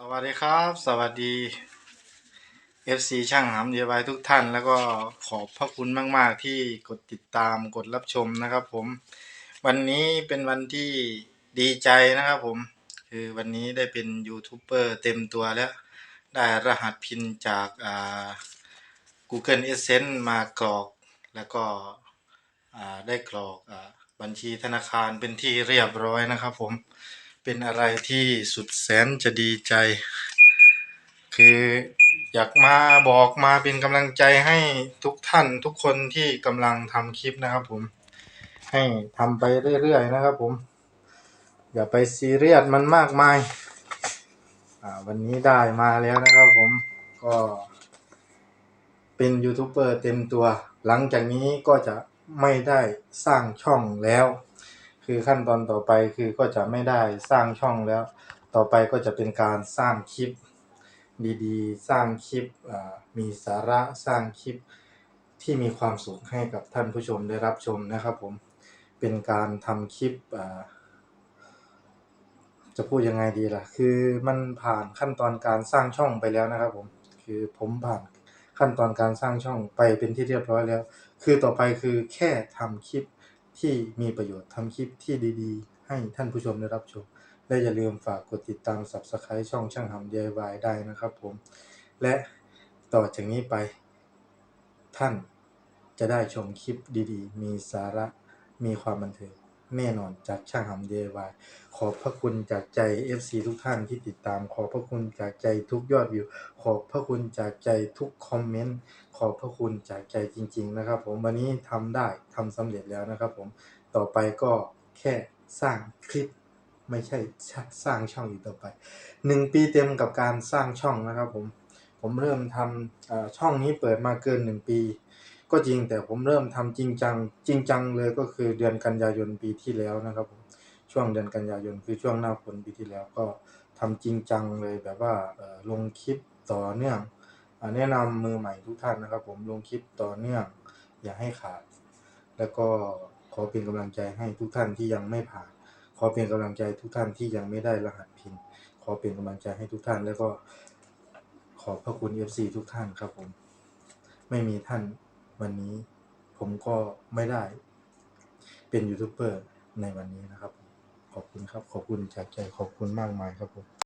สวัสดีครับ สวัสดี FC ช่างหำเดียบายทุกท่าน แล้วก็ขอบพระคุณมาก ๆ ที่กดติดตามกดรับชมนะครับผม วันนี้เป็นวันที่ดีใจนะครับผม คือวันนี้ได้เป็นยูทูบเบอร์เต็มตัวแล้ว ได้รหัสพินจากอ่า Google Essence มากรอก แล้วก็อ่าได้กรอกอ่าบัญชีธนาคารเป็นที่เรียบร้อยนะครับผม เป็นอะไรที่สุดแสนจะดีใจ คืออยากมาบอกมาเป็นกำลังใจให้ทุกท่านทุกคนที่กำลังทำคลิปนะครับผม ให้ทำไปเรื่อยๆนะครับผม อย่าไปซีเรียสมันมากมาย วันนี้ได้มาแล้วนะครับผมก็เป็นยูทูบเบอร์เต็มตัว หลังจากนี้ก็จะไม่ได้สร้างช่องแล้ว คือขั้นตอนต่อไปคือก็จะไม่ได้สร้างช่องแล้ว ต่อไปก็จะเป็นการสร้างคลิปดีๆ สร้างคลิปอ่ามีสาระสร้างคลิปที่มีความสุขให้กับท่านผู้ชมได้รับชมนะครับผมเป็นการทำคลิปอ่าจะพูดยังไงดีล่ะ คือมันผ่านขั้นตอนการสร้างช่องไปแล้วนะครับผม คือผมผ่านขั้นตอนการสร้างช่องไปเป็นที่เรียบร้อยแล้ว คือต่อไปคือแค่ทำคลิป ที่มีประโยชน์ทำคลิปที่ดีๆ ให้ท่านผู้ชมได้รับชม และอย่าลืมฝากกดติดตาม Subscribe ช่องช่างหำ DIY ได้นะครับผม และต่อจากนี้ไป ท่านจะได้ชมคลิปดีๆ มีสาระมีความบันเทิง แน่นอนจากช่างหำ DIY ขอบพระคุณจากใจ FC ทุกท่านที่ติดตาม ขอบพระคุณจากใจทุกยอดวิว ขอบพระคุณจากใจทุกคอมเมนต์ ขอบพระคุณจากใจจริง ๆ นะครับ ผมวันนี้ทำได้ทำสำเร็จแล้วนะครับ ผมต่อไปก็แค่สร้างคลิปไม่ใช่สร้างช่องอีกต่อไปหนึ่งปีเต็มกับการสร้างช่องนะครับ ผมผมเริ่มทำช่องนี้เปิดมาเกินหนึ่งปี ก็จริงแต่ผมเริ่มทำจริงจังจริงจังเลยก็คือเดือนกันยายนปีที่แล้วนะครับผมช่วงเดือนกันยายนคือช่วงหน้าฝนปีที่แล้วก็ทำจริงจังเลยแบบว่าลงคลิปต่อเนื่องอแนะนำมือใหม่ทุกท่านนะครับ ผมลงคลิปต่อเนื่องอย่าให้ขาด แล้วก็ขอเป็นกำลังใจให้ทุกท่านที่ยังไม่ผ่าน ขอเป็นกำลังใจทุกท่านที่ยังไม่ได้รหัสพินขอเป็นกำลังใจให้ทุกท่าน แล้วก็ขอบพระคุณ FC ทุกท่านครับผม ไม่มีท่าน วันนี้ผมก็ไม่ได้ เป็นยูทูบเบอร์ในวันนี้นะครับ ขอบคุณครับ ขอบคุณจากใจขอบคุณมากมายครับผม